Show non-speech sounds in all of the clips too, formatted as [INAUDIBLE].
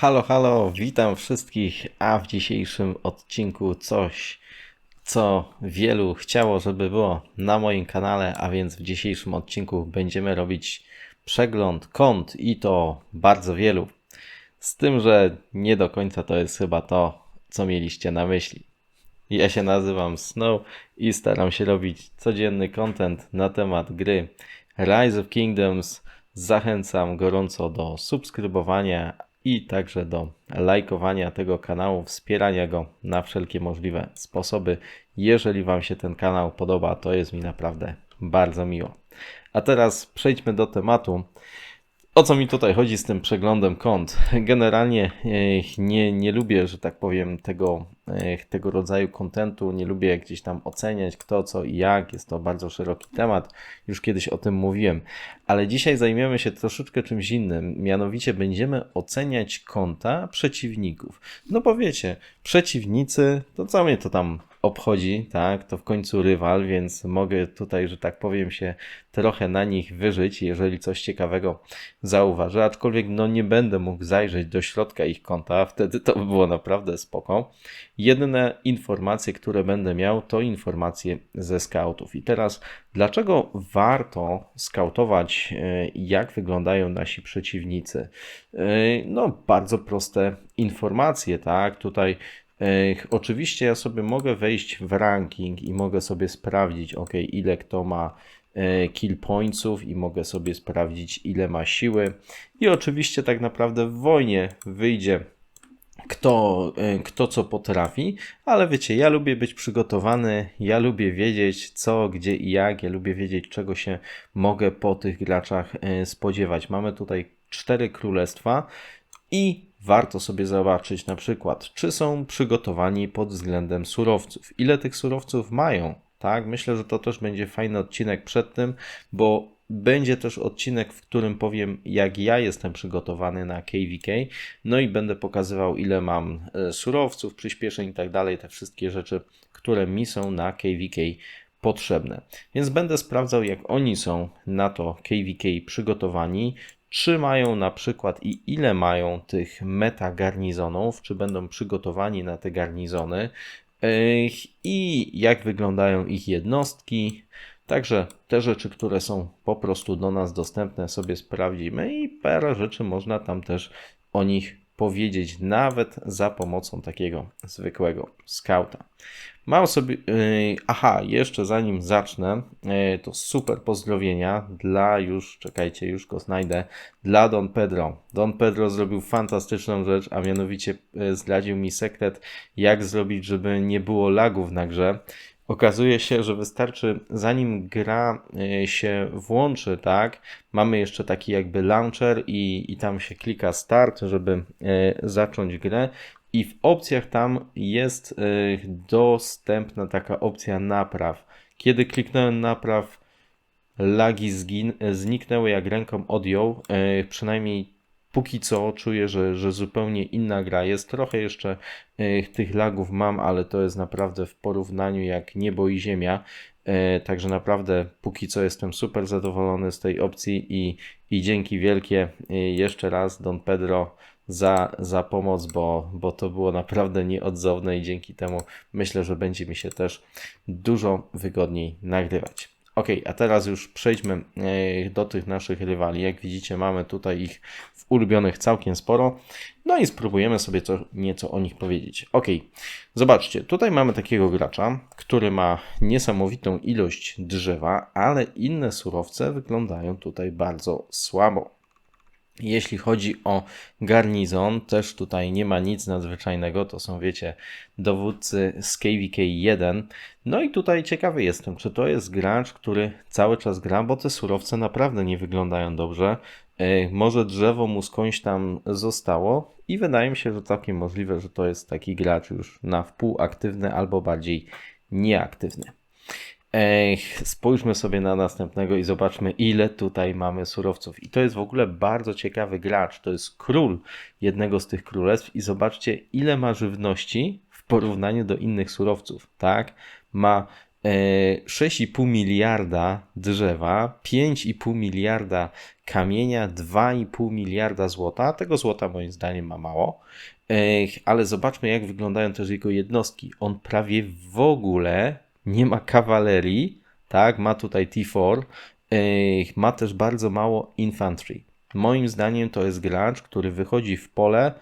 Halo, halo, witam wszystkich, a w dzisiejszym odcinku coś, co wielu chciało, żeby było na moim kanale, a więc w dzisiejszym odcinku będziemy robić przegląd kont i to bardzo wielu. Z tym, że nie do końca to jest chyba to, co mieliście na myśli. Ja się nazywam Snow i staram się robić codzienny content na temat gry Rise of Kingdoms. Zachęcam gorąco do subskrybowania i także do lajkowania tego kanału, wspierania go na wszelkie możliwe sposoby. Jeżeli Wam się ten kanał podoba, to jest mi naprawdę bardzo miło. A teraz przejdźmy do tematu. O co mi tutaj chodzi z tym przeglądem kont? Generalnie e, nie, nie lubię, że tak powiem, tego, e, tego rodzaju kontentu. Nie lubię gdzieś tam oceniać kto, co i jak. Jest to bardzo szeroki temat. Już kiedyś o tym mówiłem. Ale dzisiaj zajmiemy się troszeczkę czymś innym. Mianowicie będziemy oceniać konta przeciwników. No bo wiecie, przeciwnicy, to co mnie to tam obchodzi, tak? To w końcu rywal, więc mogę tutaj, że tak powiem, się trochę na nich wyżyć, jeżeli coś ciekawego zauważę, aczkolwiek no nie będę mógł zajrzeć do środka ich konta, [LAUGHS] wtedy to by było naprawdę spoko. Jedyne informacje, które będę miał, to informacje ze scoutów. I teraz, dlaczego warto skautować, e, jak wyglądają nasi przeciwnicy? E, no, bardzo proste informacje, tak? Tutaj Oczywiście ja sobie mogę wejść w ranking i mogę sobie sprawdzić, ok, ile kto ma e, kill pointsów i mogę sobie sprawdzić, ile ma siły. I oczywiście tak naprawdę w wojnie wyjdzie kto, e, kto co potrafi, ale wiecie, ja lubię być przygotowany, ja lubię wiedzieć co, gdzie i jak, ja lubię wiedzieć czego się mogę po tych graczach e, spodziewać. Mamy tutaj cztery królestwa i warto sobie zobaczyć na przykład, czy są przygotowani pod względem surowców, ile tych surowców mają. Tak, myślę, że to też będzie fajny odcinek przed tym, bo będzie też odcinek, w którym powiem, jak ja jestem przygotowany na KVK, no i będę pokazywał, ile mam e, surowców, przyspieszeń i tak dalej, te wszystkie rzeczy, które mi są na KVK potrzebne. Więc będę sprawdzał, jak oni są na to KVK przygotowani, czy mają na przykład i ile mają tych meta garnizonów, czy będą przygotowani na te garnizony i jak wyglądają ich jednostki. Także te rzeczy, które są po prostu do nas dostępne, sobie sprawdzimy i parę rzeczy można tam też o nich powiedzieć, nawet za pomocą takiego zwykłego skauta. Mam sobie. Yy, aha, jeszcze zanim zacznę, yy, to super pozdrowienia dla już, czekajcie, już go znajdę, dla Don Pedro. Don Pedro zrobił fantastyczną rzecz, a mianowicie yy, zdradził mi sekret, jak zrobić, żeby nie było lagów na grze. Okazuje się, że wystarczy, zanim gra y, się włączy, tak, mamy jeszcze taki jakby launcher i, i tam się klika start, żeby y, zacząć grę i w opcjach tam jest y, dostępna taka opcja napraw. Kiedy kliknąłem napraw, lagi zgin, zniknęły jak ręką odjął, przynajmniej póki co czuję, że, że zupełnie inna gra jest. Trochę jeszcze e, tych lagów mam, ale to jest naprawdę w porównaniu jak niebo i ziemia. E, także naprawdę póki co jestem super zadowolony z tej opcji i, i dzięki wielkie e, jeszcze raz Don Pedro za, za pomoc, bo, bo to było naprawdę nieodzowne i dzięki temu myślę, że będzie mi się też dużo wygodniej nagrywać. Ok, a teraz już przejdźmy do tych naszych rywali. Jak widzicie, mamy tutaj ich ulubionych całkiem sporo. No i spróbujemy sobie to nieco o nich powiedzieć. Ok, zobaczcie, tutaj mamy takiego gracza, który ma niesamowitą ilość drzewa, ale inne surowce wyglądają tutaj bardzo słabo. Jeśli chodzi o garnizon, też tutaj nie ma nic nadzwyczajnego. To są, wiecie, dowódcy z KVK1. No i tutaj ciekawy jestem, czy to jest gracz, który cały czas gra, bo te surowce naprawdę nie wyglądają dobrze. E, może drzewo mu skądś tam zostało i wydaje mi się, że całkiem możliwe, że to jest taki gracz już na wpół aktywny albo bardziej nieaktywny. Ech, spójrzmy sobie na następnego i zobaczmy, ile tutaj mamy surowców. I to jest w ogóle bardzo ciekawy gracz. To jest król jednego z tych królestw. I zobaczcie, ile ma żywności w porównaniu do innych surowców. Tak? Ma e, 6,5 miliarda drzewa, 5,5 miliarda kamienia, 2,5 miliarda złota. Tego złota moim zdaniem ma mało. E, Ale zobaczmy, jak wyglądają też jego jednostki. On prawie w ogóle nie ma kawalerii, tak? Ma tutaj T4, e, ma też bardzo mało infantry. Moim zdaniem to jest gracz, który wychodzi w pole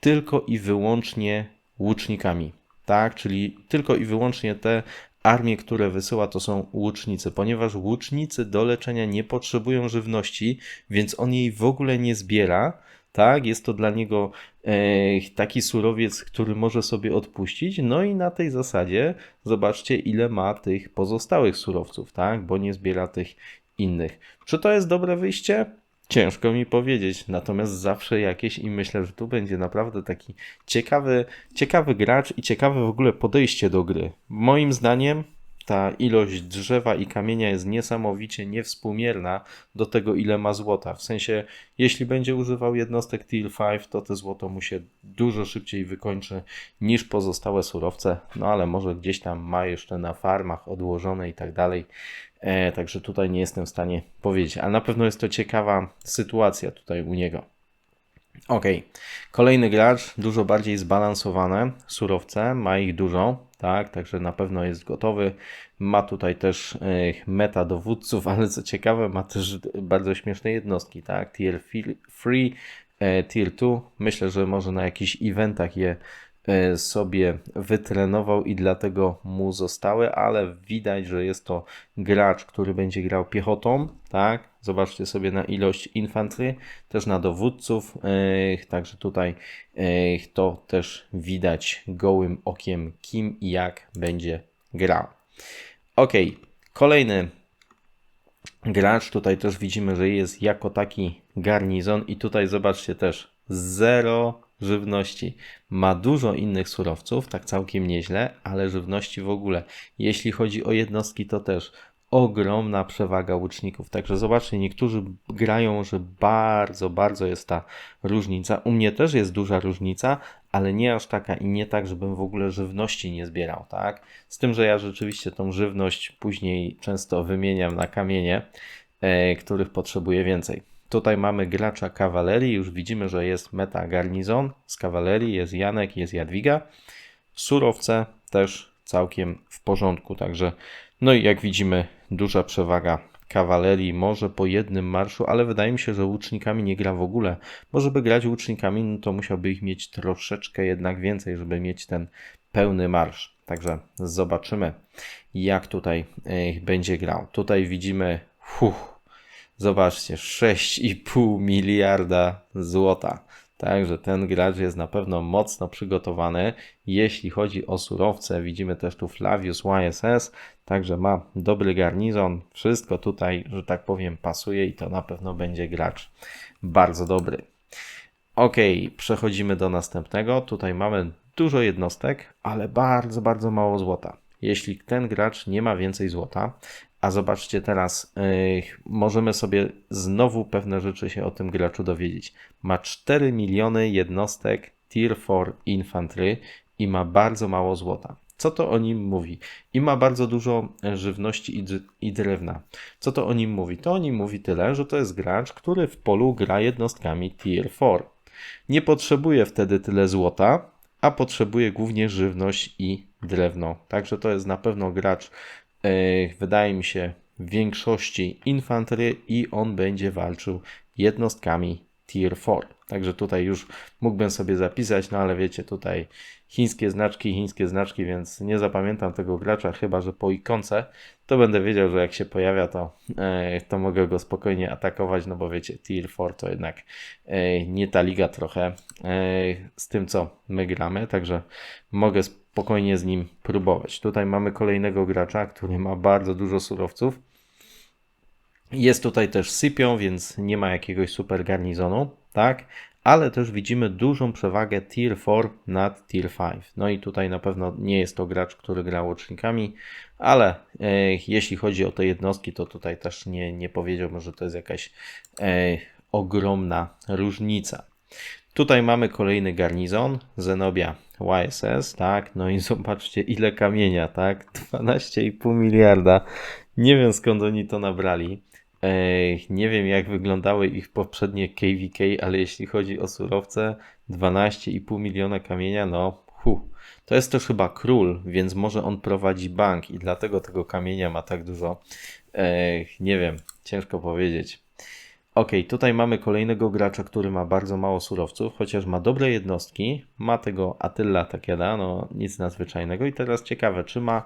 tylko i wyłącznie łucznikami, tak? Czyli tylko i wyłącznie te armie, które wysyła, to są łucznicy, ponieważ łucznicy do leczenia nie potrzebują żywności, więc on jej w ogóle nie zbiera. Tak, jest to dla niego e, taki surowiec, który może sobie odpuścić. No i na tej zasadzie zobaczcie, ile ma tych pozostałych surowców, tak, bo nie zbiera tych innych. Czy to jest dobre wyjście? Ciężko mi powiedzieć, natomiast zawsze jakieś i myślę, że tu będzie naprawdę taki ciekawy, ciekawy gracz i ciekawe w ogóle podejście do gry. Moim zdaniem ta ilość drzewa i kamienia jest niesamowicie niewspółmierna do tego, ile ma złota. W sensie, jeśli będzie używał jednostek Tier 5, to to złoto mu się dużo szybciej wykończy niż pozostałe surowce. No ale może gdzieś tam ma jeszcze na farmach odłożone i tak dalej. E, także tutaj nie jestem w stanie powiedzieć, ale na pewno jest to ciekawa sytuacja tutaj u niego. Ok, kolejny gracz, dużo bardziej zbalansowane surowce, ma ich dużo, tak, także na pewno jest gotowy. Ma tutaj też e, meta dowódców, [LAUGHS] ale co ciekawe, ma też bardzo śmieszne jednostki, tak, tier 3, e, tier 2. Myślę, że może na jakichś eventach je sobie wytrenował i dlatego mu zostały, ale widać, że jest to gracz, który będzie grał piechotą, tak? Zobaczcie sobie na ilość infantry, też na dowódców, yy, także tutaj yy, to też widać gołym okiem, kim i jak będzie grał. Ok, kolejny gracz, tutaj też widzimy, że jest jako taki garnizon i tutaj zobaczcie też zero żywności. Ma dużo innych surowców, tak całkiem nieźle, ale żywności w ogóle. Jeśli chodzi o jednostki, to też ogromna przewaga łuczników. Także zobaczcie, niektórzy grają, że bardzo, bardzo jest ta różnica. U mnie też jest duża różnica, ale nie aż taka i nie tak, żebym w ogóle żywności nie zbierał, tak? Z tym, że ja rzeczywiście tą żywność później często wymieniam na kamienie, e, których potrzebuję więcej. Tutaj mamy gracza kawalerii, już widzimy, że jest meta garnizon z kawalerii, jest Janek, jest Jadwiga. Surowce też całkiem w porządku, także no i jak widzimy, duża przewaga kawalerii, może po jednym marszu, ale wydaje mi się, że łucznikami nie gra w ogóle. Bo żeby grać łucznikami, no to musiałby ich mieć troszeczkę jednak więcej, żeby mieć ten pełny marsz. Także zobaczymy, jak tutaj e, będzie grał. Tutaj widzimy, huh, zobaczcie, 6,5 miliarda złota. Także ten gracz jest na pewno mocno przygotowany. Jeśli chodzi o surowce, widzimy też tu Flavius YSS, także ma dobry garnizon. Wszystko tutaj, że tak powiem, pasuje i to na pewno będzie gracz bardzo dobry. Ok, przechodzimy do następnego. Tutaj mamy dużo jednostek, ale bardzo, bardzo mało złota. Jeśli ten gracz nie ma więcej złota, a zobaczcie teraz, możemy sobie znowu pewne rzeczy się o tym graczu dowiedzieć. Ma 4 miliony jednostek Tier 4 Infantry i ma bardzo mało złota. Co to o nim mówi? I ma bardzo dużo żywności i, i drewna. Co to o nim mówi? To o nim mówi tyle, że to jest gracz, który w polu gra jednostkami Tier 4. Nie potrzebuje wtedy tyle złota, a potrzebuje głównie żywność i drewno. Także to jest na pewno gracz wydaje mi się, w większości infantry i on będzie walczył jednostkami Tier 4. Także tutaj już mógłbym sobie zapisać, no ale wiecie, tutaj chińskie znaczki, chińskie znaczki, więc nie zapamiętam tego gracza, chyba że po ikonce, to będę wiedział, że jak się pojawia, to, to mogę go spokojnie atakować, no bo wiecie, Tier 4 to jednak nie ta liga trochę z tym, co my gramy, także mogę spokojnie z nim próbować. Tutaj mamy kolejnego gracza, który ma bardzo dużo surowców. Jest tutaj też sypią, więc nie ma jakiegoś super garnizonu, tak? Ale też widzimy dużą przewagę Tier 4 nad Tier 5. No i tutaj na pewno nie jest to gracz, który gra łucznikami, ale e, jeśli chodzi o te jednostki, to tutaj też nie, nie powiedziałbym, że to jest jakaś e, ogromna różnica. Tutaj mamy kolejny garnizon, Zenobia YSS, tak? No i [LAUGHS] zobaczcie ile kamienia, tak? 12,5 miliarda. Nie wiem skąd oni to nabrali. Nie wiem jak wyglądały ich poprzednie KVK, ale jeśli chodzi o surowce, 12,5 miliona kamienia, no hu. To jest też chyba król, więc może on prowadzi bank i dlatego tego kamienia ma tak dużo. Nie wiem, ciężko powiedzieć. Ok, tutaj mamy kolejnego gracza, który ma bardzo mało surowców, chociaż ma dobre jednostki. Ma tego Attila Takeda, no nic nadzwyczajnego. I teraz ciekawe, czy ma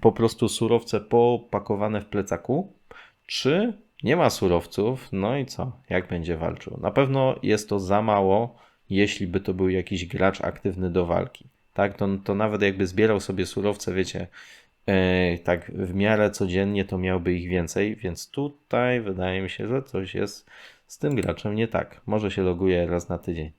po prostu surowce popakowane w plecaku, czy nie ma surowców, no i co? Jak będzie walczył? Na pewno jest to za mało, jeśli by to był jakiś gracz aktywny do walki. Tak, to, to nawet jakby zbierał sobie surowce, wiecie, tak w miarę codziennie, to miałby ich więcej, więc tutaj wydaje mi się, że coś jest z tym graczem nie tak. Może się loguje raz na tydzień.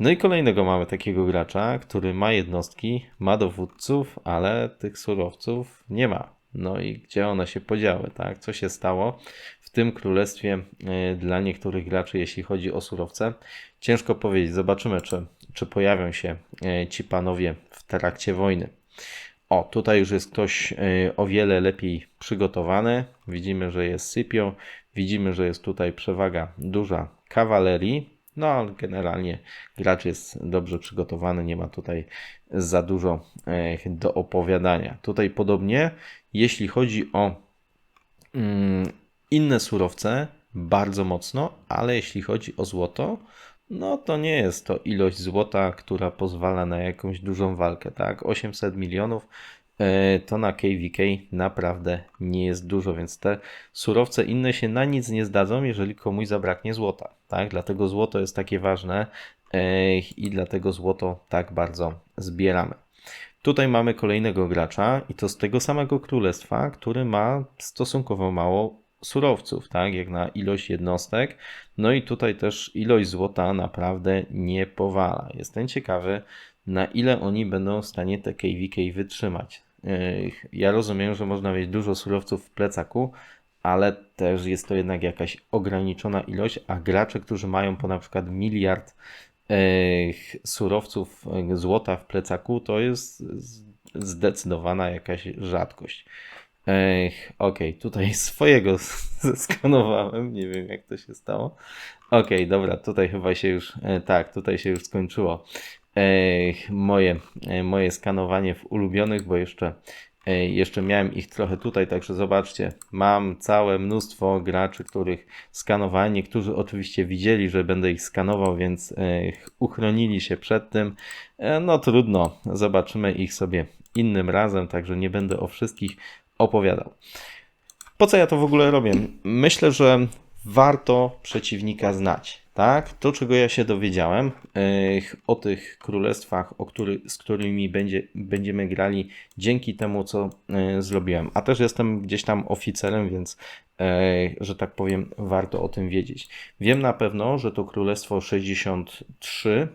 No i kolejnego mamy takiego gracza, który ma jednostki, ma dowódców, ale tych surowców nie ma. No i gdzie one się podziały, tak? Co się stało w tym królestwie e, dla niektórych graczy, jeśli chodzi o surowce? Ciężko powiedzieć. Zobaczymy, czy, czy pojawią się e, ci panowie w trakcie wojny. O, tutaj już jest ktoś e, o wiele lepiej przygotowany. Widzimy, że jest Scipio, widzimy, że jest tutaj przewaga duża kawalerii. No, ale generalnie gracz jest dobrze przygotowany, nie ma tutaj za dużo e, do opowiadania. Tutaj podobnie, jeśli chodzi o mm, inne surowce, bardzo mocno, ale jeśli chodzi o złoto, no to nie jest to ilość złota, która pozwala na jakąś dużą walkę, tak? 800 milionów e, to na KVK naprawdę nie jest dużo, więc te surowce inne się na nic nie zdadzą, jeżeli komuś zabraknie złota, tak? Dlatego złoto jest takie ważne e, i dlatego złoto tak bardzo zbieramy. Tutaj mamy kolejnego gracza i to z tego samego królestwa, który ma stosunkowo mało surowców, tak, jak na ilość jednostek. No i tutaj też ilość złota naprawdę nie powala. Jestem ciekawy, na ile oni będą w stanie te KVK wytrzymać. Ja rozumiem, że można mieć dużo surowców w plecaku, ale też jest to jednak jakaś ograniczona ilość, a gracze, którzy mają po na przykład miliard surowców złota w plecaku, to jest zdecydowana jakaś rzadkość. Ech, okej, tutaj [LAUGHS] swojego zeskanowałem, nie wiem jak to się stało. Okej, dobra, tutaj chyba się już, e, tak, tutaj się już skończyło Ech, moje, e, moje skanowanie w ulubionych, bo jeszcze, e, jeszcze miałem ich trochę tutaj, także zobaczcie, mam całe mnóstwo graczy, których skanowałem. Niektórzy oczywiście widzieli, że będę ich skanował, więc uchronili się przed tym. No trudno, zobaczymy ich sobie innym razem, także nie będę o wszystkich opowiadał. Po co ja to w ogóle robię? Myślę, że warto przeciwnika znać. Tak? To, czego ja się dowiedziałem eh, o tych królestwach, o który, z którymi będzie, będziemy grali dzięki temu, co eh, zrobiłem. A też jestem gdzieś tam oficerem, więc, eh, że tak powiem, warto o tym wiedzieć. Wiem na pewno, że to królestwo 63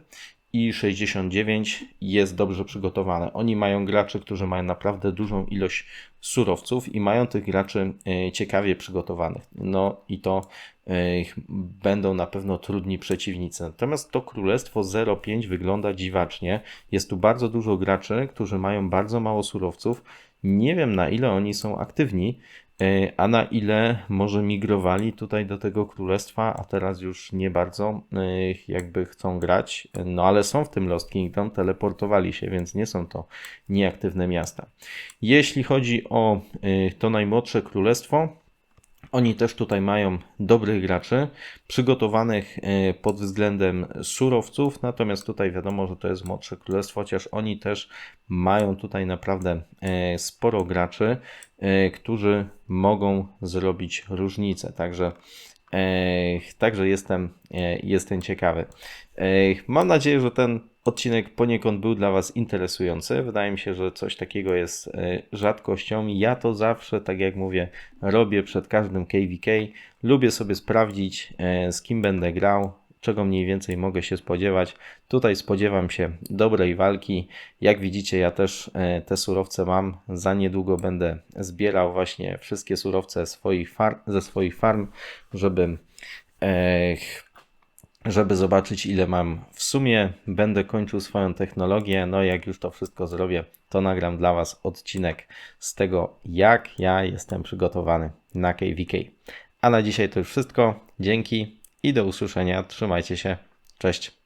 i 69 jest dobrze przygotowane. Oni mają graczy, którzy mają naprawdę dużą ilość surowców i mają tych graczy e, ciekawie przygotowanych. No i to e, będą na pewno trudni przeciwnicy. Natomiast to królestwo 05 wygląda dziwacznie. Jest tu bardzo dużo graczy, którzy mają bardzo mało surowców. Nie wiem na ile oni są aktywni, a na ile może migrowali tutaj do tego królestwa, a teraz już nie bardzo e, jakby chcą grać. No ale są w tym Lost Kingdom, teleportowali się, więc nie są to nieaktywne miasta. Jeśli chodzi o y, to najmłodsze królestwo, oni też tutaj mają dobrych graczy, przygotowanych y, pod względem surowców, natomiast tutaj wiadomo, że to jest młodsze królestwo, chociaż oni też mają tutaj naprawdę y, sporo graczy, y, którzy mogą zrobić różnicę. Także, e, także jestem, e, jestem ciekawy. Mam nadzieję, że ten odcinek poniekąd był dla Was interesujący. Wydaje mi się, że coś takiego jest e, rzadkością. Ja to zawsze, tak jak mówię, robię przed każdym KVK. Lubię sobie sprawdzić, e, z kim będę grał, czego mniej więcej mogę się spodziewać. Tutaj spodziewam się dobrej walki. Jak widzicie, ja też e, te surowce mam. Za niedługo będę zbierał właśnie wszystkie surowce swoich ze swoich farm, żeby e, żeby zobaczyć ile mam w sumie. Będę kończył swoją technologię, no jak już to wszystko zrobię, to nagram dla Was odcinek z tego, jak ja jestem przygotowany na KVK. A na dzisiaj to już wszystko. Dzięki i do usłyszenia. Trzymajcie się. Cześć.